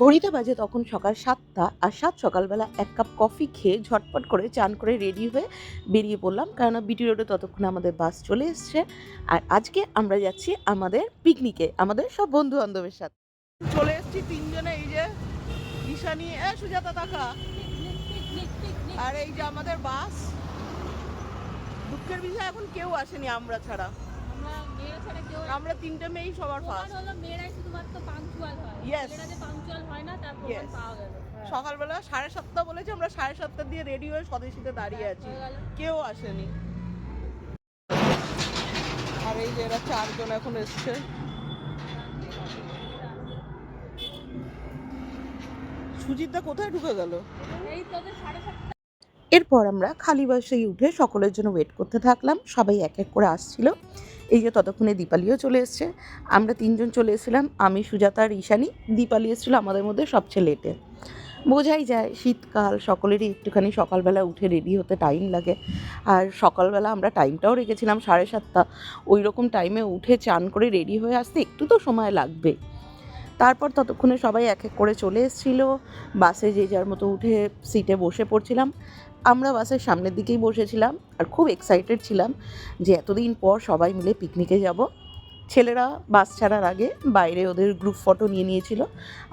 ঘড়িতে বাজে তখন সকাল সাতটা, আর সাত সকালবেলা এক কাপ কফি খেয়ে ঝটপট করে চান করে রেডি হয়ে বেরিয়ে পড়লাম। কারণ বিটি রোডে ততক্ষণ আমাদের বাস চলে এসছে। আর আজকে আমরা যাচ্ছি আমাদের পিকনিকে আমাদের সব বন্ধু বান্ধবের সাথে। চলে এসেছি তিনজনে, এই যে ঈশানি সুজাতা তাকা আর এই যে আমাদের বাস। দুঃখের বিষয়, এখন কেউ আসেনি আমরা ছাড়া। আমরা তিনটে মেয়েই সবার ফার্স্ট হলো মেয়েরাই শুধুমাত্র পাংচুয়াল হয়। যে পাংচুয়াল হয় না তার প্রমাণ পাওয়া গেল। সকালবেলা সাড়ে সাতটা বলেছে আমরা সাড়ে সাতটা দিয়ে রেডি হয়ে স্বদেশিতে দাঁড়িয়ে আছি। কেউ আসেনি। আর এই যে এরা চারজন এখন এসছে। সুজিতদা কোথায় ঢুকে গেল? এই তোদের সাড়ে সাতটা এরপর আমরা খালি বাসেই উঠে সকলের জন্য ওয়েট করতে থাকলাম। সবাই এক এক করে আসছিল। এই যে ততক্ষণে দীপালিও চলে এসছে। আমরা তিনজন চলে এসেছিলাম। আমি, সুজাতা আর ঈশানি। দীপালি এসেছিল আমাদের মধ্যে সবচেয়ে লেটে বোঝাই যায়, শীতকাল সকলেরই একটুখানি সকালবেলা উঠে রেডি হতে টাইম লাগে। আর সকালবেলা আমরা টাইমটাও রেখেছিলাম সাড়ে সাতটা। ওই রকম টাইমে উঠে চান করে রেডি হয়ে আসতে একটু তো সময় লাগবে। তারপর ততক্ষণে সবাই এক এক করে চলে এসেছিল। বাসে যে যার মতো উঠে সিটে বসে পড়ছিলাম। আমরা বাসের সামনের দিকেই বসেছিলাম আর খুব এক্সাইটেড ছিলাম যে এতদিন পর সবাই মিলে পিকনিকে যাব। ছেলেরা বাস ছাড়ার আগে বাইরে ওদের গ্রুপ ফটো নিয়ে নিয়েছিল।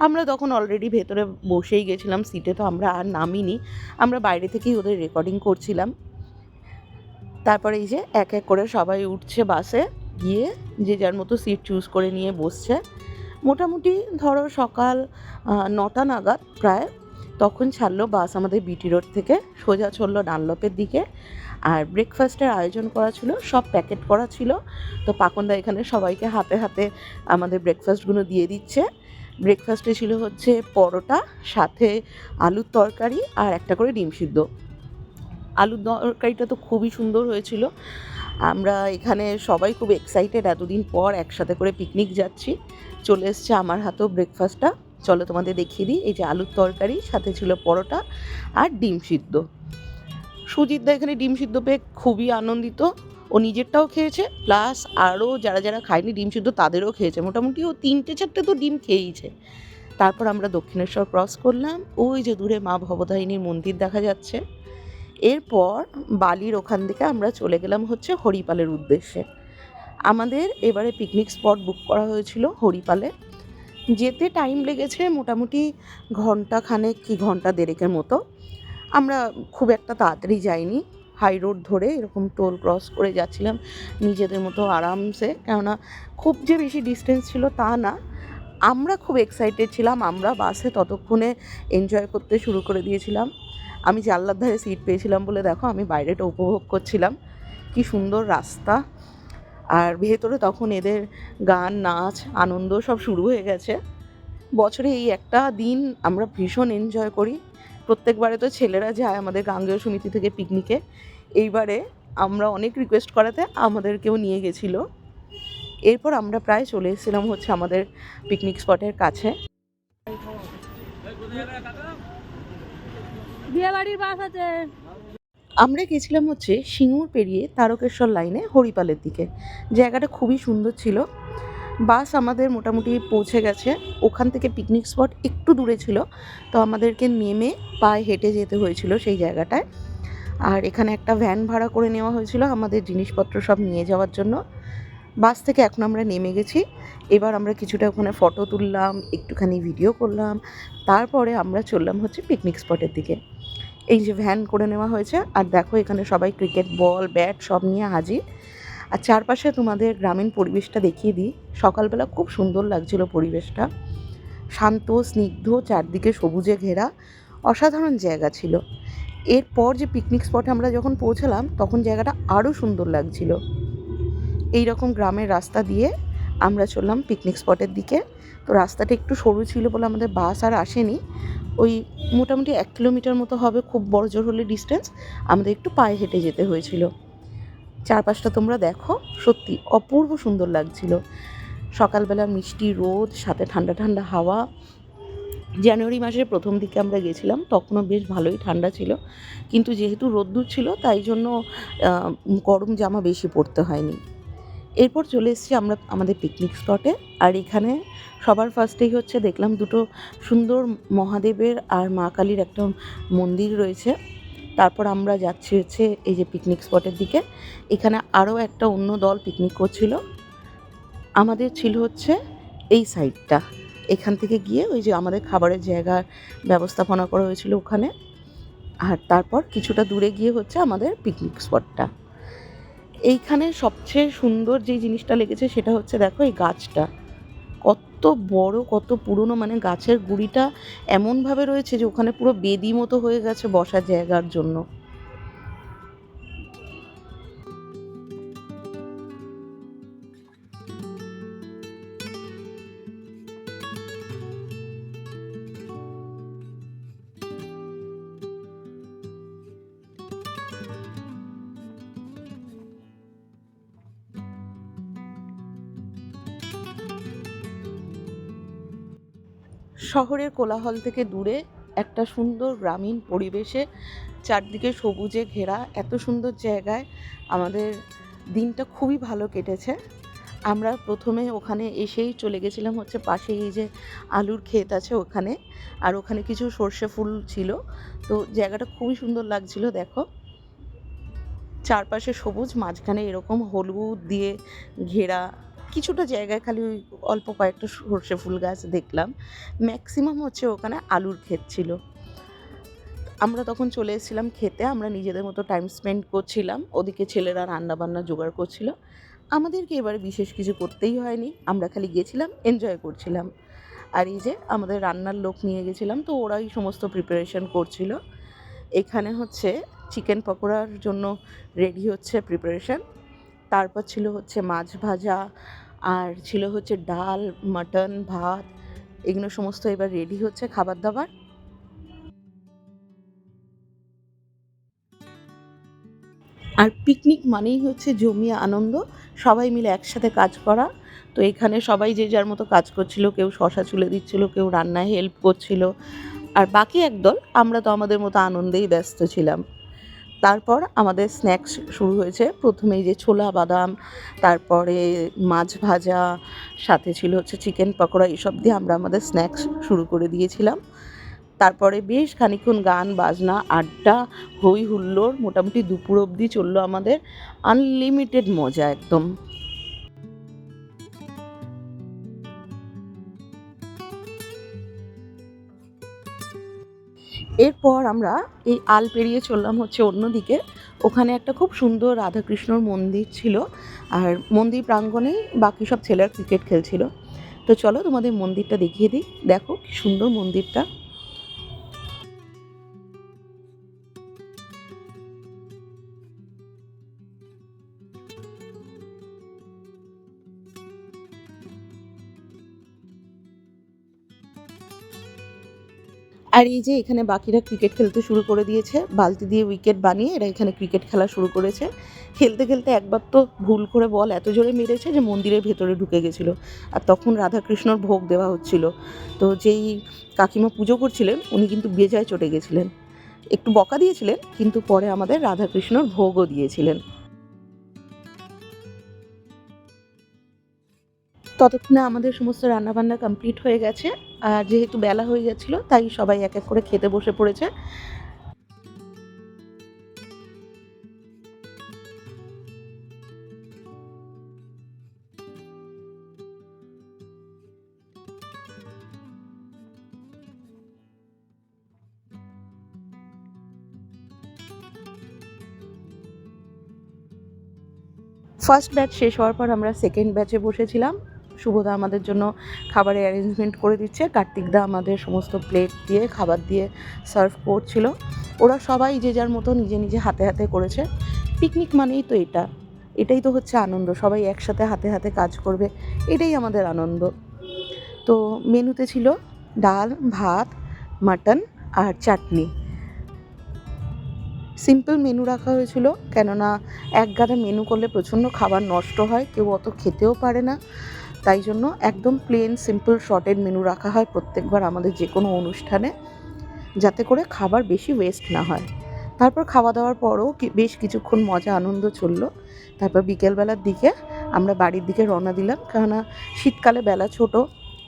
আমরা তখন অলরেডি ভেতরে বসেই গেছিলাম সিটে তো আমরা আর নামিনি। আমরা বাইরে থেকেই ওদের রেকর্ডিং করছিলাম। তারপরে এই যে এক এক করে সবাই উঠছে বাসে, গিয়ে যে যার মতো সিট চুজ করে নিয়ে বসছে। মোটামুটি ধরো সকাল নটা নাগাদ প্রায় তখন ছাড়লো বাস আমাদের বিটি রোড থেকে, সোজা চলল ডানলপের দিকে। আর ব্রেকফাস্টের আয়োজন করা ছিল, সব প্যাকেট করা ছিল। তো পাকনদা এখানে সবাইকে হাতে হাতে আমাদের ব্রেকফাস্টগুলো দিয়ে দিচ্ছে। ব্রেকফাস্টে ছিল হচ্ছে পরোটা, সাথে আলুর তরকারি আর একটা করে ডিম সিদ্ধ। আলুর তরকারিটা তো খুবই সুন্দর হয়েছিল। আমরা এখানে সবাই খুব এক্সাইটেড এতদিন পর একসাথে করে পিকনিক যাচ্ছি। চলে এসছে আমার হাতেও ব্রেকফাস্টটা চলো তোমাদের দেখিয়ে দিই। এই যে আলুর তরকারি, সাথে ছিল পরোটা আর ডিম সিদ্ধ। সুজিত দা এখানে ডিম সিদ্ধ পেয়ে খুবই আনন্দিত। ও নিজেরটাও খেয়েছে, প্লাস আরও যারা যারা খায়নি ডিম সিদ্ধ তাদেরও খেয়েছে। মোটামুটি ও তিনটে চারটে তো ডিম খেয়েইছে। তারপর আমরা দক্ষিণেশ্বর ক্রস করলাম। ওই যে দূরে মা ভবদাহিনীর মন্দির দেখা যাচ্ছে। এরপর বালির ওখান থেকে আমরা চলে গেলাম হচ্ছে হরিপালের উদ্দেশ্যে। আমাদের এবারে পিকনিক স্পট বুক করা হয়েছিল হরিপালে। যেতে টাইম লেগেছে মোটামুটি ঘণ্টা খানেক কি ঘণ্টা দেড়েকের মতো। আমরা খুব একটা তাড়াতাড়ি যাইনি। হাই রোড ধরে এরকম টোল ক্রস করে যাচ্ছিলাম নিজেদের মতো আরামসে। কেননা খুব যে বেশি ডিস্টেন্স ছিল তা না। আমরা খুব এক্সাইটেড ছিলাম। আমরা বাসে ততক্ষণে এনজয় করতে শুরু করে দিয়েছিলাম। আমি জানলার ধারে সিট পেয়েছিলাম বলে দেখো আমি বাইরেটা উপভোগ করছিলাম। কি সুন্দর রাস্তা। আর ভেতরে তখন এদের গান, নাচ, আনন্দ সব শুরু হয়ে গেছে। বছরে এই একটা দিন আমরা ভীষণ এনজয় করি। প্রত্যেকবারে তো ছেলেরা যায় আমাদের গাঙ্গেয় সমিতি থেকে পিকনিকে এইবারে আমরা অনেক রিকোয়েস্ট করাতে আমাদেরকেও নিয়ে গেছিল। এরপর আমরা প্রায় চলে এসেছিলাম হচ্ছে আমাদের পিকনিক স্পটের কাছে। বিয়ে বাড়ির বাস আছে। আমরা গেছিলাম হচ্ছে সিঙ্গুর পেরিয়ে তারকেশ্বর লাইনে হরিপালের দিকে। জায়গাটা খুবই সুন্দর ছিল। বাস আমাদের মোটামুটি পৌঁছে গেছে। ওখান থেকে পিকনিক স্পট একটু দূরে ছিল। তো আমাদেরকে নেমে পায়ে হেঁটে যেতে হয়েছিল সেই জায়গাটায়। আর এখানে একটা ভ্যান ভাড়া করে নেওয়া হয়েছিল আমাদের জিনিসপত্র সব নিয়ে যাওয়ার জন্য। বাস থেকে এখন আমরা নেমে গেছি। এবার আমরা কিছুটা ওখানে ফটো তুললাম, একটুখানি ভিডিও করলাম। তারপরে আমরা চললাম হচ্ছে পিকনিক স্পটের দিকে। এই যে ভ্যান করে নেওয়া হয়েছে। আর দেখো এখানে সবাই ক্রিকেট বল ব্যাট সব নিয়ে হাজির। আর চারপাশে তোমাদের গ্রামীণ পরিবেশটা দেখিয়ে দিই। সকালবেলা খুব সুন্দর লাগছিল পরিবেশটা। শান্ত, স্নিগ্ধ, চারদিকে সবুজে ঘেরা, অসাধারণ জায়গা ছিল। এরপর যে পিকনিক স্পটে আমরা যখন পৌঁছালাম, তখন জায়গাটা আরও সুন্দর লাগছিল। এই রকম গ্রামের রাস্তা দিয়ে আমরা চললাম পিকনিক স্পটের দিকে। তো রাস্তাটা একটু সরু ছিল বলে আমাদের বাস আর আসেনি। ওই মোটামুটি এক কিলোমিটার মতো হবে, খুব বড় জোর হলে ডিস্টেন্স আমাদের একটু পায়ে হেঁটে যেতে হয়েছিল। চারপাশটা তোমরা দেখো, সত্যি অপূর্ব সুন্দর লাগছিল। সকালবেলা মিষ্টি রোদ, সাথে ঠান্ডা ঠান্ডা হাওয়া। জানুয়ারি মাসের প্রথম দিকে আমরা গেছিলাম, তখনও বেশ ভালোই ঠান্ডা ছিল। কিন্তু যেহেতু রোদ্দুর ছিল, তাই জন্য গরম জামা বেশি পরতে হয়নি। এরপর চলে এসেছি আমরা আমাদের পিকনিক স্পটে আর এখানে সবার ফার্স্টেই হচ্ছে দেখলাম দুটো সুন্দর মহাদেবের আর মা কালীর একটা মন্দির রয়েছে। তারপর আমরা যাচ্ছি হচ্ছে এই যে পিকনিক স্পটের দিকে। এখানে আরও একটা অন্য দল পিকনিক করছিল। আমাদের ছিল হচ্ছে এই সাইডটা এখান থেকে গিয়ে ওই যে আমাদের খাবারের জায়গার ব্যবস্থাপনা করা হয়েছিল ওখানে। আর তারপর কিছুটা দূরে গিয়ে হচ্ছে আমাদের পিকনিক স্পটটা এইখানে সবচেয়ে সুন্দর যে জিনিসটা লেগেছে সেটা হচ্ছে দেখো এই গাছটা। কত বড়, কত পুরনো মানে গাছের গুড়িটা এমনভাবে রয়েছে যে ওখানে পুরো বেদি মতো হয়ে গেছে বসার জায়গার জন্য। শহরের কোলাহল থেকে দূরে একটা সুন্দর গ্রামীণ পরিবেশে চারদিকে সবুজে ঘেরা এত সুন্দর জায়গায় আমাদের দিনটা খুবই ভালো কেটেছে। আমরা প্রথমে ওখানে এসেই চলে গেছিলাম হচ্ছে পাশেই এই যে আলুর ক্ষেত আছে ওখানে, আর ওখানে কিছু সর্ষে ফুল ছিল। তো জায়গাটা খুবই সুন্দর লাগছিল, দেখো। চারপাশে সবুজ, মাঝখানে এরকম হলুদ দিয়ে ঘেরা কিছুটা জায়গায় খালি ওই অল্প কয়েকটা সর্ষে ফুল গাছ দেখলাম। ম্যাক্সিমাম হচ্ছে ওখানে আলুর ক্ষেত ছিল। আমরা তখন চলে এসেছিলাম খেতে, আমরা নিজেদের মতো টাইম স্পেন্ড করছিলাম। ওদিকে ছেলেরা রান্না বান্না জোগাড় করছিল। আমাদেরকে এবারে বিশেষ কিছু করতেই হয়নি। আমরা খালি গেছিলাম এনজয় করছিলাম। আর এই যে আমাদের রান্নার লোক নিয়ে গেছিলাম, তো ওরাই সমস্ত প্রিপারেশন করছিল। এখানে হচ্ছে চিকেন পকোড়ার জন্য রেডি হচ্ছে প্রিপারেশন তারপর ছিল হচ্ছে মাছ ভাজা, আর ছিল হচ্ছে ডাল, মাটন, ভাত, এগুলো সমস্ত এবার রেডি হচ্ছে খাবার দাবার। আর পিকনিক মানেই হচ্ছে জমিয়ে আনন্দ, সবাই মিলে একসাথে কাজ করা। তো এখানে সবাই যে যার মতো কাজ করছিল, কেউ শশা চুলে দিচ্ছিল, কেউ রান্নায় হেল্প করছিল। আর বাকি একদল, আমরা তো আমাদের মতো আনন্দেই ব্যস্ত ছিলাম। তারপর আমাদের স্ন্যাক্স শুরু হয়েছে। প্রথমে যে ছোলা, বাদাম, তারপরে মাছ ভাজা, সাথে ছিল হচ্ছে চিকেন পকোড়া, এসব দিয়ে আমরা আমাদের স্ন্যাক্স শুরু করে দিয়েছিলাম। তারপরে বেশ খানিক্ষণ গান, বাজনা, আড্ডা, হই হুল্লোড়, মোটামুটি দুপুর অবধি চলল আমাদের। আনলিমিটেড মজা একদম। এরপর আমরা এই আল পেরিয়ে চললাম হচ্ছে অন্যদিকে ওখানে একটা খুব সুন্দর রাধাকৃষ্ণর মন্দির ছিল, আর মন্দির প্রাঙ্গণেই বাকি সব ছেলেরা ক্রিকেট খেলছিল। তো চলো তোমাদের মন্দিরটা দেখিয়ে দিই। দেখো কি সুন্দর মন্দিরটা। আর এই যে এখানে বাকিরা ক্রিকেট খেলতে শুরু করে দিয়েছে, বালতি দিয়ে উইকেট বানিয়ে এরা এখানে ক্রিকেট খেলা শুরু করেছে। খেলতে খেলতে একবার তো ভুল করে বল এত জোরে মেরেছে যে মন্দিরের ভেতরে ঢুকে গেছিল। আর তখন রাধাকৃষ্ণর ভোগ দেওয়া হচ্ছিল। তো যেই কাকিমা পুজো করছিলেন, উনি কিন্তু বেজায় চটে গেছিলেন। একটু বকা দিয়েছিলেন, কিন্তু পরে আমাদের রাধাকৃষ্ণর ভোগও দিয়েছিলেন। ততক্ষণে আমাদের সমস্ত রান্নাবান্না কমপ্লিট হয়ে গেছে। আর যেহেতু বেলা হয়ে যাচ্ছিল, তাই সবাই এক এক করে খেতে বসে পড়েছে। ফার্স্ট ব্যাচ শেষ হওয়ার পর আমরা সেকেন্ড ব্যাচে বসেছিলাম। শুভদা আমাদের জন্য খাবারের অ্যারেঞ্জমেন্ট করে দিচ্ছে। কার্তিকদা আমাদের সমস্ত প্লেট দিয়ে, খাবার দিয়ে সার্ভ করছিল। ওরা সবাই যে যার মতো নিজে নিজে হাতে হাতে করেছে। পিকনিক মানেই তো এটা। এটাই তো হচ্ছে আনন্দ। সবাই একসাথে হাতে হাতে কাজ করবে। এটাই আমাদের আনন্দ। তো মেনুতে ছিল ডাল, ভাত, মাটন আর চাটনি। সিম্পল মেনু রাখা হয়েছিল। কেননা এক গাদা মেনু করলে প্রচণ্ড খাবার নষ্ট হয়। কেউ অত খেতেও পারে না। তাই জন্য একদম প্লেন সিম্পল শর্টেড মেনু রাখা হয় প্রত্যেকবার আমাদের যে কোনো অনুষ্ঠানে, যাতে করে খাবার বেশি ওয়েস্ট না হয়। তারপর খাওয়া দাওয়ার পরও বেশ কিছুক্ষণ মজা আনন্দ চলল। তারপর বিকেলবেলার দিকে আমরা বাড়ির দিকে রওনা দিলাম, কেননা শীতকালে বেলা ছোট,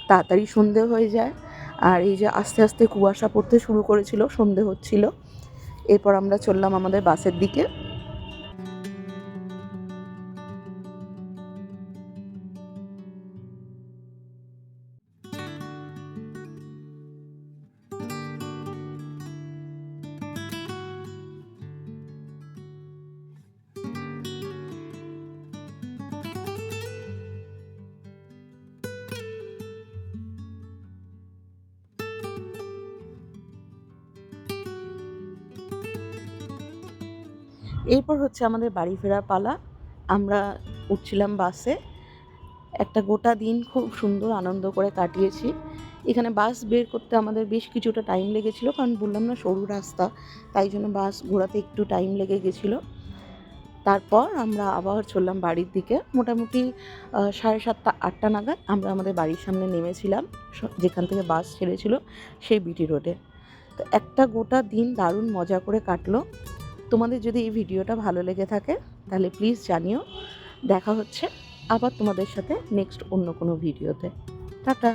তাড়াতাড়ি সন্ধে হয়ে যায়। আর এই যে আস্তে আস্তে কুয়াশা পড়তে শুরু করেছিল, সন্ধে হচ্ছিল, এরপর আমরা চললাম আমাদের বাসের দিকে। এরপর হচ্ছে আমাদের বাড়ি ফেরার পালা। আমরা উঠছিলাম বাসে। একটা গোটা দিন খুব সুন্দর আনন্দ করে কাটিয়েছি। এখানে বাস বের করতে আমাদের বেশ কিছুটা টাইম লেগেছিল, কারণ বললাম না সরু রাস্তা, তাই জন্য বাস ঘোরাতে একটু টাইম লেগে গেছিল। তারপর আমরা আবার চললাম বাড়ির দিকে। মোটামুটি সাড়ে সাতটা, আটটা নাগাদ আমরা আমাদের বাড়ির সামনে নেমেছিলাম যেখান থেকে বাস ছেড়েছিল সেই বিটি রোডে। তো একটা গোটা দিন দারুণ মজা করে কাটলো। তোমাদের যদি এই ভিডিওটা ভালো লেগে থাকে, তাহলে প্লিজ জানিও। দেখা হচ্ছে আবার তোমাদের সাথে নেক্সট অন্য কোনো ভিডিওতে। টাটা।